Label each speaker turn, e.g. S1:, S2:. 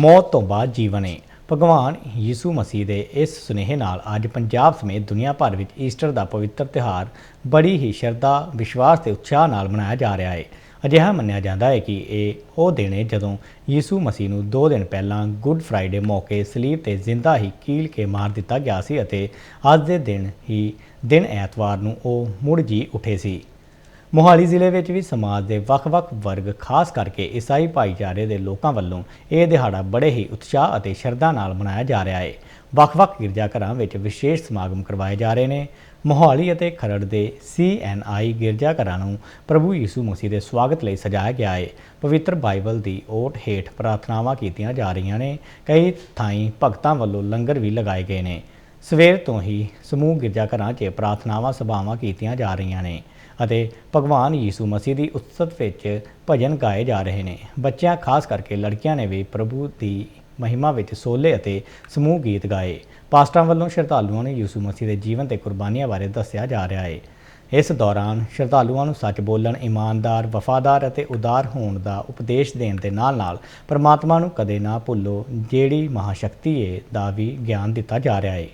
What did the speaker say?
S1: ਮੌਤ ਤੋਂ ਬਾਅਦ ਜੀਵਨ ਹੈ ਭਗਵਾਨ ਯਿਸੂ ਮਸੀਹ ਦੇ ਇਸ ਸੁਨੇਹੇ ਨਾਲ ਅੱਜ ਪੰਜਾਬ ਸਮੇਤ ਦੁਨੀਆ ਭਰ ਵਿੱਚ ਈਸਟਰ ਦਾ ਪਵਿੱਤਰ ਤਿਉਹਾਰ ਬੜੀ ਹੀ ਸ਼ਰਧਾ, ਵਿਸ਼ਵਾਸ ਤੇ ਉਤਸ਼ਾਹ ਨਾਲ ਮਨਾਇਆ ਜਾ ਰਿਹਾ ਹੈ ਅਜਿਹਾ ਮੰਨਿਆ ਜਾਂਦਾ ਹੈ ਕਿ ਇਹ ਉਹ ਦਿਨ ਹੈ ਜਦੋਂ ਯਿਸੂ ਮਸੀਹ ਨੂੰ 2 ਦਿਨ ਪਹਿਲਾਂ ਗੁੱਡ ਫਰਾਈਡੇ ਮੌਕੇ ਸਲੀਬ ਤੇ ਜ਼ਿੰਦਾ ਹੀ ਕੀਲ ਕੇ ਮਾਰ ਦਿੱਤਾ ਗਿਆ ਸੀ ਅਤੇ ਅੱਜ ਦੇ ਦਿਨ ਹੀ, ਦਿਨ ਐਤਵਾਰ ਨੂੰ ਉਹ ਮੁੜ ਜੀ ਉੱਠੇ ਸੀ। ਮੋਹਾਲੀ ਜ਼ਿਲ੍ਹੇ ਵਿੱਚ ਵੀ ਸਮਾਜ ਦੇ ਵੱਖ-ਵੱਖ ਵਰਗ, ਖਾਸ ਕਰਕੇ ਈਸਾਈ ਭਾਈਚਾਰੇ ਦੇ ਲੋਕਾਂ ਵੱਲੋਂ ਇਹ ਦਿਹਾੜਾ ਬੜੇ ਹੀ ਉਤਸ਼ਾਹ ਅਤੇ ਸ਼ਰਧਾ ਨਾਲ ਮਨਾਇਆ ਜਾ ਰਿਹਾ ਹੈ। ਵੱਖ-ਵੱਖ ਗਿਰਜਾਘਰਾਂ ਵਿੱਚ ਵਿਸ਼ੇਸ਼ ਸਮਾਗਮ ਕਰਵਾਏ ਜਾ ਰਹੇ ਨੇ। ਮੋਹਾਲੀ ਅਤੇ ਖਰੜ ਦੇ ਸੀਐਨਆਈ ਗਿਰਜਾਘਰਾਂ ਨੂੰ ਪ੍ਰਭੂ ਯਿਸੂ ਮਸੀਹ ਦੇ ਸਵਾਗਤ ਲਈ ਸਜਾਇਆ ਗਿਆ ਹੈ। ਪਵਿੱਤਰ ਬਾਈਬਲ ਦੀ ਓਟ ਹੇਠ ਪ੍ਰਾਰਥਨਾਵਾਂ ਕੀਤੀਆਂ ਜਾ ਰਹੀਆਂ ਨੇ। ਕਈ ਥਾਈਂ ਭਗਤਾਂ ਵੱਲੋਂ ਲੰਗਰ ਵੀ ਲਗਾਏ ਗਏ ਨੇ। ਸਵੇਰ ਤੋਂ ਹੀ ਸਮੂਹ ਗਿਰਜਾਘਰਾਂ 'ਚ ਪ੍ਰਾਰਥਨਾਵਾਂ ਸਭਾਵਾਂ ਕੀਤੀਆਂ ਜਾ ਰਹੀਆਂ ਨੇ ਅਤੇ ਭਗਵਾਨ ਯੀਸੂ ਮਸੀਹ ਦੀ ਉਤਸਵ ਵਿੱਚ ਭਜਨ ਗਾਏ ਜਾ ਰਹੇ ਨੇ। ਬੱਚਿਆਂ, ਖਾਸ ਕਰਕੇ ਲੜਕੀਆਂ ਨੇ ਵੀ ਪ੍ਰਭੂ ਦੀ ਮਹਿਮਾ ਵਿੱਚ ਸੋਲੇ ਅਤੇ ਸਮੂਹ ਗੀਤ ਗਾਏ। ਪਾਸਟਰਾਂ ਵੱਲੋਂ ਸ਼ਰਧਾਲੂਆਂ ਨੂੰ ਯਿਸੂ ਮਸੀਹ ਦੇ ਜੀਵਨ ਤੇ ਕੁਰਬਾਨੀਆਂ ਬਾਰੇ ਦੱਸਿਆ ਜਾ ਰਿਹਾ ਹੈ ਇਸ ਦੌਰਾਨ ਸ਼ਰਧਾਲੂਆਂ ਨੂੰ ਸੱਚ ਬੋਲਣ, ਇਮਾਨਦਾਰ, ਵਫਾਦਾਰ ਅਤੇ ਉਦਾਰ ਹੋਣ ਦਾ ਉਪਦੇਸ਼ ਦੇਣ ਦੇ ਨਾਲ-ਨਾਲ ਪਰਮਾਤਮਾ ਨੂੰ ਕਦੇ ਨਾ ਭੁੱਲੋ, ਜਿਹੜੀ ਮਹਾਸ਼ਕਤੀ ਹੈ ਦਾ ਵੀ ਗਿਆਨ ਦਿੱਤਾ ਜਾ ਰਿਹਾ ਹੈ